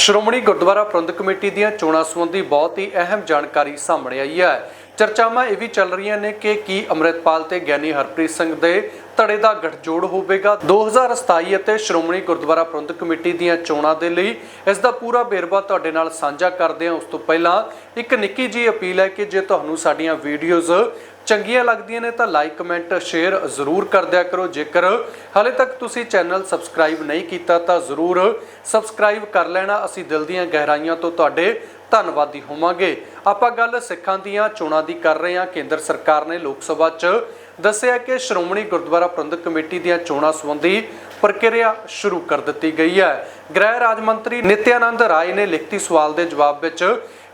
Shiromani Gurdwara Parbandhak committee ਦੀਆਂ ਚੋਣਾਂ ਸੰਬੰਧੀ ਬਹੁਤ ਹੀ ਅਹਿਮ ਜਾਣਕਾਰੀ ਸਾਹਮਣੇ ਆਈ ਹੈ। ਚਰਚਾਵਾਂ ਇਹ ਵੀ ਚੱਲ ਰਹੀਆਂ ਨੇ ਕਿ ਕੀ ਅੰਮ੍ਰਿਤਪਾਲ ਤੇ ਗਿਆਨੀ ਹਰਪ੍ਰੀਤ ਸਿੰਘ ਦੇ ਧੜੇ ਦਾ ਗਠਜੋੜ ਹੋਵੇਗਾ। 2027 ਅਤੇ ਸ਼੍ਰੋਮਣੀ ਗੁਰਦੁਆਰਾ ਪ੍ਰਬੰਧਕ ਕਮੇਟੀ ਦੀਆਂ ਚੋਣਾਂ ਦੇ ਲਈ ਇਸ ਦਾ ਪੂਰਾ ਵੇਰਵਾ ਤੁਹਾਡੇ ਨਾਲ ਸਾਂਝਾ ਕਰਦੇ ਹਾਂ। ਉਸ ਤੋਂ ਪਹਿਲਾਂ ਇੱਕ ਨਿੱਕੀ ਜੀ ਅਪੀਲ ਹੈ ਕਿ ਜੇ ਤੁਹਾਨੂੰ ਸਾਡੀਆਂ ਵੀਡੀਓਜ਼ ਚੰਗੀਆਂ ਲੱਗਦੀਆਂ ਨੇ ਤਾਂ ਲਾਈਕ, ਕਮੈਂਟ, ਸ਼ੇਅਰ ਜ਼ਰੂਰ ਕਰ ਦਿਆ ਕਰੋ। ਜੇਕਰ ਹਾਲੇ ਤੱਕ ਤੁਸੀਂ ਚੈਨਲ ਸਬਸਕ੍ਰਾਈਬ ਨਹੀਂ ਕੀਤਾ ਤਾਂ ਜ਼ਰੂਰ ਸਬਸਕ੍ਰਾਈਬ ਕਰ ਲੈਣਾ। ਅਸੀਂ ਦਿਲ ਦੀਆਂ ਗਹਿਰਾਈਆਂ ਤੋਂ ਤੁਹਾਡੇ ਧੰਨਵਾਦੀ ਹੋਵਾਂਗੇ। ਆਪਾਂ ਗੱਲ ਸਿੱਖਾਂ ਦੀਆਂ ਚੋਣਾਂ ਦੀ ਕਰ ਰਹੇ ਹਾਂ। ਕੇਂਦਰ ਸਰਕਾਰ ਨੇ ਲੋਕ ਸਭਾ 'ਚ ਦੱਸਿਆ ਕਿ ਸ਼੍ਰੋਮਣੀ ਗੁਰਦੁਆਰਾ ਪ੍ਰਬੰਧਕ ਕਮੇਟੀ ਦੀਆਂ ਚੋਣਾਂ ਸੰਬੰਧੀ ਪ੍ਰਕਿਰਿਆ ਸ਼ੁਰੂ ਕਰ ਦਿੱਤੀ ਗਈ ਹੈ। ਗ੍ਰਹਿ ਰਾਜ ਮੰਤਰੀ ਨਿਤਿਆਨੰਦ ਰਾਏ ਨੇ ਲਿਖਤੀ ਸਵਾਲ ਦੇ ਜਵਾਬ ਵਿੱਚ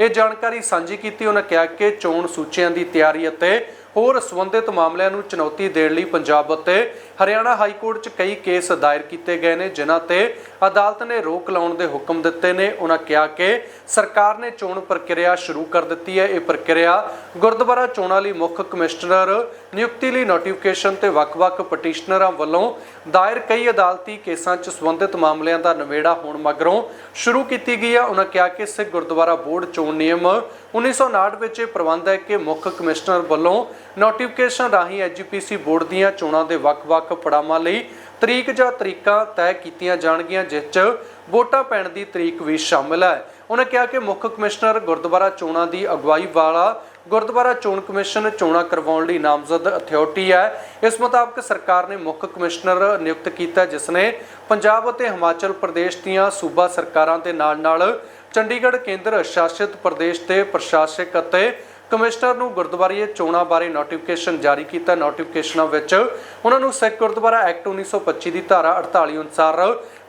ਇਹ ਜਾਣਕਾਰੀ ਸਾਂਝੀ ਕੀਤੀ। ਉਹਨਾਂ ਕਿਹਾ ਕਿ ਚੋਣ ਸੂਚੀਆਂ ਦੀ ਤਿਆਰੀ ਅਤੇ ਹੋਰ ਸੰਬੰਧਿਤ ਮਾਮਲਿਆਂ ਨੂੰ ਚੁਣੌਤੀ ਦੇਣ ਲਈ ਪੰਜਾਬ ਅਤੇ ਹਰਿਆਣਾ ਹਾਈ ਕੋਰਟ 'ਚ ਕਈ ਕੇਸ ਦਾਇਰ ਕੀਤੇ ਗਏ ਨੇ, ਜਿਨ੍ਹਾਂ ਤੇ ਅਦਾਲਤ ਨੇ ਰੋਕ ਲਾਉਣ ਦੇ ਹੁਕਮ ਦਿੱਤੇ ਨੇ। ਉਹਨਾਂ ਕਿਹਾ ਕਿ ਸਰਕਾਰ ਨੇ ਚੋਣ ਪ੍ਰਕਿਰਿਆ ਸ਼ੁਰੂ ਕਰ ਦਿੱਤੀ ਹੈ। ਇਹ ਪ੍ਰਕਿਰਿਆ ਗੁਰਦੁਆਰਾ ਚੋਣਾਂ ਲਈ ਮੁੱਖ ਕਮਿਸ਼ਨਰ ਨਿਯੁਕਤੀ ਲਈ ਨੋਟੀਫਿਕੇਸ਼ਨ ਤੇ ਵੱਖ-ਵੱਖ ਪਟੀਸ਼ਨਰਾਂ ਵੱਲੋਂ ਦਾਇਰ ਕਈ ਅਦਾਲਤੀ ਕੇਸਾਂ 'ਚ ਸੰਬੰਧਿਤ ਮਾਮਲਿਆਂ ਦਾ ਨਿਬੇੜਾ ਹੋਣ ਮਗਰੋਂ ਸ਼ੁਰੂ ਕੀਤੀ ਗਈ ਹੈ। ਉਹਨਾਂ ਕਿਹਾ ਕਿ ਸਿੱਖ ਗੁਰਦੁਆਰਾ ਬੋਰਡ ਚੋਣ ਨਿਯਮ 1959 ਵਿੱਚ ਇਹ ਪ੍ਰਬੰਧ ਹੈ ਕਿ ਮੁੱਖ ਕਮਿਸ਼ਨਰ ਵੱਲੋਂ ਨੋਟੀਫਿਕੇਸ਼ਨ ਰਾਹੀਂ ਐਜੀਪੀਸੀ ਬੋਰਡ ਦੀਆਂ ਚੋਣਾਂ ਦੇ ਵੱਖ-ਵੱਖ ਪੜਾਵਾਂ ਲਈ ਤਰੀਕ ਜਾਂ ਤਰੀਕਾਂ ਤੈਅ ਕੀਤੀਆਂ ਜਾਣਗੀਆਂ, ਜਿਸ 'ਚ ਵੋਟਾਂ ਪੈਣ ਦੀ ਤਰੀਕ ਵੀ ਸ਼ਾਮਲ ਹੈ। ਉਹਨਾਂ ਕਿਹਾ ਕਿ ਮੁੱਖ ਕਮਿਸ਼ਨਰ ਗੁਰਦੁਆਰਾ ਚੋਣਾਂ ਦੀ ਅਗਵਾਈ ਵਾਲਾ ਗੁਰਦੁਆਰਾ ਚੋਣ ਕਮਿਸ਼ਨ ਚੋਣਾਂ ਕਰਵਾਉਣ ਲਈ ਨਾਮਜ਼ਦ ਅਥਾਰਟੀ ਹੈ। ਇਸ ਮੁਤਾਬਕ ਸਰਕਾਰ ਨੇ ਮੁੱਖ ਕਮਿਸ਼ਨਰ ਨਿਯੁਕਤ ਕੀਤਾ, ਜਿਸ ਨੇ ਪੰਜਾਬ ਅਤੇ ਹਿਮਾਚਲ ਪ੍ਰਦੇਸ਼ ਦੀਆਂ ਸੂਬਾ ਸਰਕਾਰਾਂ ਦੇ ਨਾਲ-ਨਾਲ ਚੰਡੀਗੜ੍ਹ ਕੇਂਦਰ, ਸ਼ਾਸਿਤ ਪ੍ਰਦੇਸ਼ ਦੇ ਪ੍ਰਸ਼ਾਸਕ ਅਤੇ ਕਮਿਸ਼ਨਰ ਨੂੰ ਗੁਰਦੁਆਰੇ ਚੋਣਾਂ ਬਾਰੇ ਨੋਟੀਫਿਕੇਸ਼ਨ ਜਾਰੀ ਕੀਤਾ। ਨੋਟੀਫਿਕੇਸ਼ਨਾਂ ਵਿੱਚ ਉਹਨਾਂ ਨੂੰ ਸਿੱਖ ਗੁਰਦੁਆਰਾ ਐਕਟ 1925 ਦੀ ਧਾਰਾ 48 ਅਨੁਸਾਰ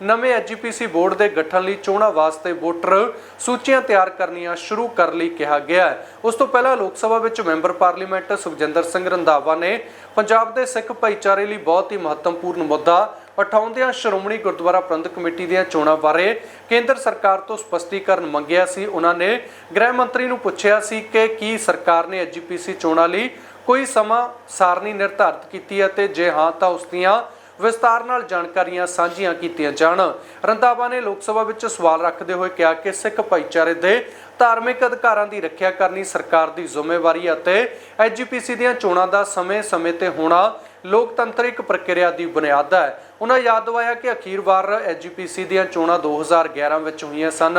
ਨਵੇਂ ਐਜੀਪੀਸੀ ਬੋਰਡ ਦੇ ਗਠਨ ਲਈ ਚੋਣਾਂ ਵਾਸਤੇ ਵੋਟਰ ਸੂਚੀਆਂ ਤਿਆਰ ਕਰਨੀਆਂ ਸ਼ੁਰੂ ਕਰ ਲਈ ਕਿਹਾ ਗਿਆ ਹੈ। ਉਸ ਤੋਂ ਪਹਿਲਾਂ ਲੋਕ ਸਭਾ ਵਿੱਚ ਮੈਂਬਰ ਪਾਰਲੀਮੈਂਟ ਸੁਖਜਿੰਦਰ ਸਿੰਘ ਰੰਧਾਵਾ ਨੇ ਪੰਜਾਬ ਦੇ ਸਿੱਖ ਭਾਈਚਾਰੇ ਲਈ ਬਹੁਤ ਹੀ ਮਹੱਤਵਪੂਰਨ ਮੁੱਦਾ ਉਠਾਉਂਦਿਆਂ ਸ਼੍ਰੋਮਣੀ ਗੁਰਦੁਆਰਾ ਪ੍ਰਬੰਧਕ ਕਮੇਟੀ ਦੀਆਂ ਚੋਣਾਂ ਬਾਰੇ ਕੇਂਦਰ ਸਰਕਾਰ ਤੋਂ ਸਪਸ਼ਟੀਕਰਨ ਮੰਗਿਆ ਸੀ। ਉਹਨਾਂ ਨੇ ਗ੍ਰਹਿ ਮੰਤਰੀ ਨੂੰ ਪੁੱਛਿਆ ਸੀ ਕਿ ਕੀ ਸਰਕਾਰ ਨੇ ਐਜੀਪੀਸੀ ਚੋਣਾਂ ਲਈ ਕੋਈ ਸਮਾਂ ਸਾਰਣੀ ਨਿਰਧਾਰਤ ਕੀਤੀ ਅਤੇ ਜੇ ਹਾਂ ਤਾਂ ਉਸ ਦੀਆਂ ਵਿਸਤਾਰ ਨਾਲ ਜਾਣਕਾਰੀਆਂ ਸਾਂਝੀਆਂ ਕੀਤੀਆਂ ਜਾਣ। ਰੰਧਾਵਾ ਨੇ ਲੋਕ ਸਭਾ ਵਿੱਚ ਸਵਾਲ ਰੱਖਦੇ ਹੋਏ ਕਿਹਾ ਕਿ ਸਿੱਖ ਭਾਈਚਾਰੇ ਦੇ ਧਾਰਮਿਕ ਅਧਿਕਾਰਾਂ ਦੀ ਰੱਖਿਆ ਕਰਨੀ ਸਰਕਾਰ ਦੀ ਜ਼ਿੰਮੇਵਾਰੀ ਅਤੇ ਐਜੀਪੀਸੀ ਦੀਆਂ ਚੋਣਾਂ ਦਾ ਸਮੇਂ-ਸਮੇਂ ਤੇ ਹੋਣਾ ਲੋਕਤੰਤਰਿਕ ਪ੍ਰਕਿਰਿਆ ਦੀ ਬੁਨਿਆਦ ਹੈ। ਉਹਨਾਂ ਯਾਦ ਦਿਵਾਇਆ ਕਿ ਅਖੀਰ ਵਾਰ ਐਜੀਪੀਸੀ ਦੀਆਂ ਚੋਣਾਂ 2011 ਵਿੱਚ ਹੋਈਆਂ ਸਨ।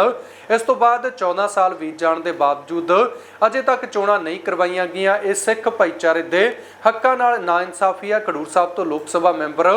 ਇਸ ਤੋਂ ਬਾਅਦ 14 ਸਾਲ ਬੀਤ ਜਾਣ ਦੇ ਬਾਵਜੂਦ ਅਜੇ ਤੱਕ ਚੋਣਾਂ ਨਹੀਂ ਕਰਵਾਈਆਂ ਗਈਆਂ। ਇਹ ਸਿੱਖ ਭਾਈਚਾਰੇ ਦੇ ਹੱਕਾਂ ਨਾਲ ਨਾਇਨਸਾਫੀ ਹੈ ਖਡੂਰ ਸਾਹਿਬ ਤੋਂ ਲੋਕ ਸਭਾ ਮੈਂਬਰ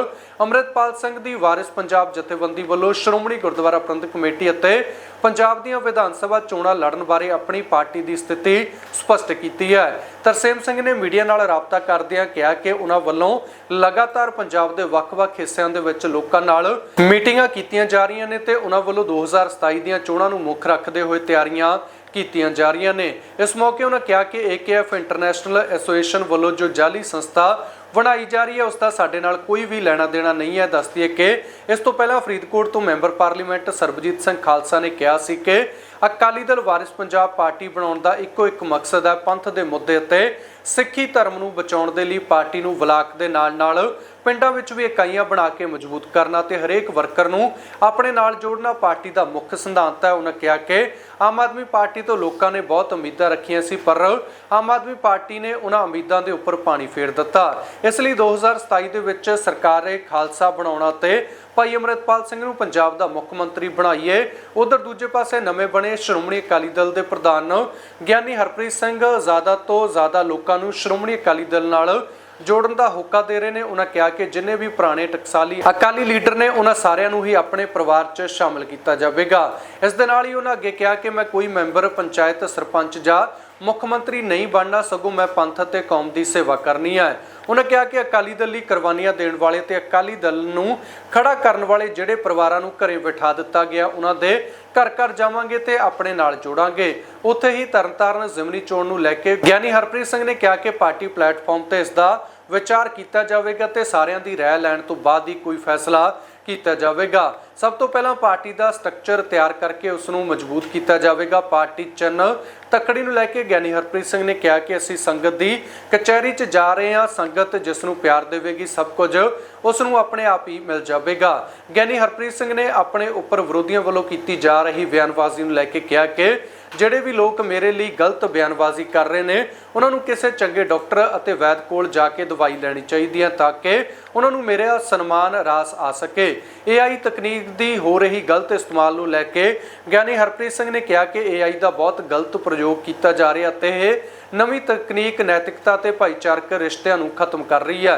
ਅੰਮ੍ਰਿਤਪਾਲ ਸਿੰਘ ਦੀ ਵਾਰਿਸ ਪੰਜਾਬ ਜਥੇਬੰਦੀ ਵੱਲੋਂ ਸ਼੍ਰੋਮਣੀ ਗੁਰਦੁਆਰਾ ਪ੍ਰਬੰਧਕ ਕਮੇਟੀ ਅਤੇ ਪੰਜਾਬ ਦੀਆਂ ਵਿਧਾਨ ਸਭਾ ਚੋਣਾਂ ਲੜਨ ਬਾਰੇ ਆਪਣੀ ਪਾਰਟੀ ਦੀ ਸਥਿਤੀ ਸਪਸ਼ਟ ਕੀਤੀ ਹੈ। ਤਰਸੇਮ ਸਿੰਘ ਨੇ ਮੀਡੀਆ ਨਾਲ ਰਾਬਤਾ ਕਰਦਿਆਂ ਕਿਹਾ ਕਿ ਉਹਨਾਂ ਵੱਲੋਂ ਲਗਾਤਾਰ ਪੰਜਾਬ ਦੇ ਵੱਖ-ਵੱਖ ਹਿੱਸਿਆਂ ਦੇ ਵਿੱਚ ਲੋਕਾਂ ਨਾਲ ਮੀਟਿੰਗਾਂ ਕੀਤੀਆਂ ਜਾ ਰਹੀਆਂ ਨੇ ਤੇ ਉਹਨਾਂ ਵੱਲੋਂ 2027 ਦੀਆਂ ਚੋਣਾਂ ਨੂੰ ਮੁੱਖ ਰੱਖਦੇ ਹੋਏ ਤਿਆਰੀਆਂ ਕੀਤੀਆਂ ਜਾ ਰਹੀਆਂ ਨੇ। ਇਸ ਮੌਕੇ ਉਹਨਾਂ ਕਿਹਾ ਕਿ ਏਕੇਐਫ ਇੰਟਰਨੈਸ਼ਨਲ ਐਸੋਸੀਏਸ਼ਨ ਵੱਲੋਂ ਜੋ ਜਾਲੀ ਸੰਸਥਾ ਬਣਾਈ ਜਾ ਰਹੀ ਹੈ, ਉਸ ਦਾ ਸਾਡੇ ਨਾਲ ਕੋਈ ਵੀ ਲੈਣਾ ਦੇਣਾ ਨਹੀਂ ਹੈ। ਦੱਸਦੀ ਹੈ ਕਿ ਇਸ ਤੋਂ ਪਹਿਲਾਂ ਫਰੀਦਕੋਟ ਤੋਂ ਮੈਂਬਰ ਪਾਰਲੀਮੈਂਟ ਸਰਬਜੀਤ ਸਿੰਘ ਖਾਲਸਾ ਨੇ ਕਿਹਾ ਸੀ ਕਿ ਅਕਾਲੀ ਦਲ ਵਾਰਿਸ ਪੰਜਾਬ ਪਾਰਟੀ ਬਣਾਉਣ ਦਾ ਇੱਕੋ ਇੱਕ ਮਕਸਦ ਹੈ ਪੰਥ ਦੇ ਮੁੱਦੇ ਅਤੇ ਸਿੱਖੀ ਧਰਮ ਨੂੰ ਬਚਾਉਣ ਦੇ ਲਈ ਪਾਰਟੀ ਨੂੰ ਬਲਾਕ ਦੇ ਨਾਲ-ਨਾਲ ਪਿੰਡਾਂ ਵਿੱਚ ਵੀ ਇਕਾਈਆਂ ਬਣਾ ਕੇ ਮਜ਼ਬੂਤ ਕਰਨਾ ਤੇ ਹਰੇਕ ਵਰਕਰ ਨੂੰ ਆਪਣੇ ਨਾਲ ਜੋੜਨਾ ਪਾਰਟੀ ਦਾ ਮੁੱਖ ਸਿਧਾਂਤ ਹੈ। ਉਹਨਾਂ ਕਿਹਾ ਕਿ ਆਮ ਆਦਮੀ ਪਾਰਟੀ ਤੋਂ ਲੋਕਾਂ ਨੇ ਬਹੁਤ ਉਮੀਦਾਂ ਰੱਖੀਆਂ ਸੀ, ਪਰ ਆਮ ਆਦਮੀ ਪਾਰਟੀ ਨੇ ਉਹਨਾਂ ਉਮੀਦਾਂ ਦੇ ਉੱਪਰ ਪਾਣੀ ਫੇਰ ਦਿੱਤਾ। ਇਸ ਲਈ 2027 ਦੇ ਵਿੱਚ ਸਰਕਾਰ ਇਹ ਖਾਲਸਾ ਬਣਾਉਣਾ ਤੇ ਭਾਈ ਅਮਰਿਤਪਾਲ ਸਿੰਘ ਨੂੰ ਪੰਜਾਬ ਦਾ ਮੁੱਖ ਮੰਤਰੀ ਬਣਾਈਏ। ਉਧਰ ਦੂਜੇ ਪਾਸੇ ਨਵੇਂ ਬਣੇ ਸ਼੍ਰੋਮਣੀ ਅਕਾਲੀ ਦਲ ਦੇ ਪ੍ਰਧਾਨ ਗਿਆਨੀ ਹਰਪ੍ਰੀਤ ਸਿੰਘ, ਜ਼ਿਆਦਾ ਤੋਂ ਜ਼ਿਆਦਾ ਲੋਕਾਂ ਨੂੰ ਸ਼੍ਰੋਮਣੀ ਅਕਾਲੀ ਦਲ ਨਾਲ ਜੋੜਨ ਦਾ ਹੋਕਾ ਦੇ ਰਹੇ ਨੇ, ਉਹਨਾਂ ਕਿਹਾ ਕਿ ਜਿੰਨੇ ਵੀ ਪੁਰਾਣੇ ਟਕਸਾਲੀ ਅਕਾਲੀ ਲੀਡਰ ਨੇ, ਉਹਨਾਂ ਸਾਰਿਆਂ ਨੂੰ ਹੀ ਆਪਣੇ ਪਰਿਵਾਰ 'ਚ ਸ਼ਾਮਲ ਕੀਤਾ ਜਾਵੇਗਾ। ਇਸ ਦੇ ਨਾਲ ਹੀ ਉਹਨਾਂ ਅੱਗੇ ਕਿਹਾ ਕਿ ਮੈਂ ਕੋਈ ਮੈਂਬਰ, ਪੰਚਾਇਤ, ਸਰਪੰਚ ਜਾਂ ਮੁੱਖ ਮੰਤਰੀ ਨਹੀਂ ਬਣਨਾ, ਸਗੋਂ ਮੈਂ ਪੰਥ ਅਤੇ ਕੌਮ ਦੀ ਸੇਵਾ ਕਰਨੀ ਹੈ। ਉਹਨਾਂ ਕਿਹਾ ਕਿ ਅਕਾਲੀ ਦਲ ਲਈ ਕੁਰਬਾਨੀਆਂ ਦੇਣ ਵਾਲੇ ਤੇ ਅਕਾਲੀ ਦਲ ਨੂੰ ਖੜਾ ਕਰਨ ਵਾਲੇ ਜਿਹੜੇ ਪਰਿਵਾਰਾਂ ਨੂੰ ਘਰੇ ਬਿਠਾ ਦਿੱਤਾ ਗਿਆ, ਉਹਨਾਂ ਦੇ ਘਰ ਘਰ ਜਾਵਾਂਗੇ ਤੇ ਆਪਣੇ ਨਾਲ ਜੋੜਾਂਗੇ। ਉੱਥੇ ਹੀ ਤਰਨਤਾਰਨ ਜ਼ਿਮਨੀ ਚੋਣ ਨੂੰ ਲੈ ਕੇ ਗਿਆਨੀ ਹਰਪ੍ਰੀਤ ਸਿੰਘ ਨੇ ਕਿਹਾ ਕਿ ਪਾਰਟੀ ਪਲੇਟਫਾਰਮ ਤੇ ਇਸ ਦਾ ਵਿਚਾਰ ਕੀਤਾ ਜਾਵੇਗਾ ਤੇ ਸਾਰਿਆਂ ਦੀ ਰਾਏ ਲੈਣ ਤੋਂ ਬਾਅਦ ਹੀ ਕੋਈ ਫੈਸਲਾ ਕੀਤਾ ਜਾਵੇਗਾ। ਸਭ ਤੋਂ ਪਹਿਲਾਂ ਪਾਰਟੀ ਦਾ ਸਟਰਕਚਰ ਤਿਆਰ ਕਰਕੇ ਉਸ ਨੂੰ ਮਜ਼ਬੂਤ ਕੀਤਾ ਜਾਵੇਗਾ। ਪਾਰਟੀ ਚੰਨ ਤੱਕੜੀ ਨੂੰ ਲੈ ਕੇ ਗਿਆਨੀ ਹਰਪ੍ਰੀਤ ਸਿੰਘ ਨੇ ਕਿਹਾ ਕਿ ਅਸੀਂ ਸੰਗਤ ਦੀ ਕਚਹਿਰੀ 'ਚ ਜਾ ਰਹੇ ਹਾਂ। ਸੰਗਤ ਜਿਸ ਨੂੰ ਪਿਆਰ ਦੇਵੇਗੀ, ਸਭ ਕੁਝ ਉਸ ਨੂੰ ਆਪਣੇ ਆਪ ਹੀ ਮਿਲ ਜਾਵੇਗਾ। ਗਿਆਨੀ ਹਰਪ੍ਰੀਤ ਸਿੰਘ ਨੇ ਆਪਣੇ ਉੱਪਰ ਵਿਰੋਧੀਆਂ ਵੱਲੋਂ ਕੀਤੀ ਜਾ ਰਹੀ ਬਿਆਨਬਾਜ਼ੀ ਨੂੰ ਲੈ ਕੇ ਕਿਹਾ ਕਿ ਜਿਹੜੇ ਵੀ ਲੋਕ ਮੇਰੇ ਲਈ ਗਲਤ ਬਿਆਨਬਾਜ਼ੀ ਕਰ ਰਹੇ ਨੇ, ਉਹਨਾਂ ਨੂੰ ਕਿਸੇ ਚੰਗੇ ਡਾਕਟਰ ਅਤੇ ਵੈਦ ਕੋਲ ਜਾ ਕੇ ਦਵਾਈ ਲੈਣੀ ਚਾਹੀਦੀ ਹੈ ਤਾਂ ਕਿ ਉਹਨਾਂ ਨੂੰ ਮੇਰਾ ਸਨਮਾਨ ਰਾਸ ਆ ਸਕੇ। AI ਤਕਨੀਕ ਦੀ ਹੋ ਰਹੀ ਗਲਤ ਇਸਤੇਮਾਲ ਨੂੰ ਲੈ ਕੇ ਗਿਆਨੀ ਹਰਪ੍ਰੀਤ ਸਿੰਘ ਨੇ ਕਿਹਾ ਕਿ AI ਦਾ ਬਹੁਤ ਗਲਤ ਪ੍ਰਯੋਗ ਕੀਤਾ ਜਾ ਰਿਹਾ ਤੇ ਇਹ ਨਵੀਂ ਤਕਨੀਕ, ਨੈਤਿਕਤਾ ਤੇ ਭਾਈਚਾਰਕ ਰਿਸ਼ਤਿਆਂ ਨੂੰ ਖਤਮ ਕਰ ਰਹੀ ਹੈ।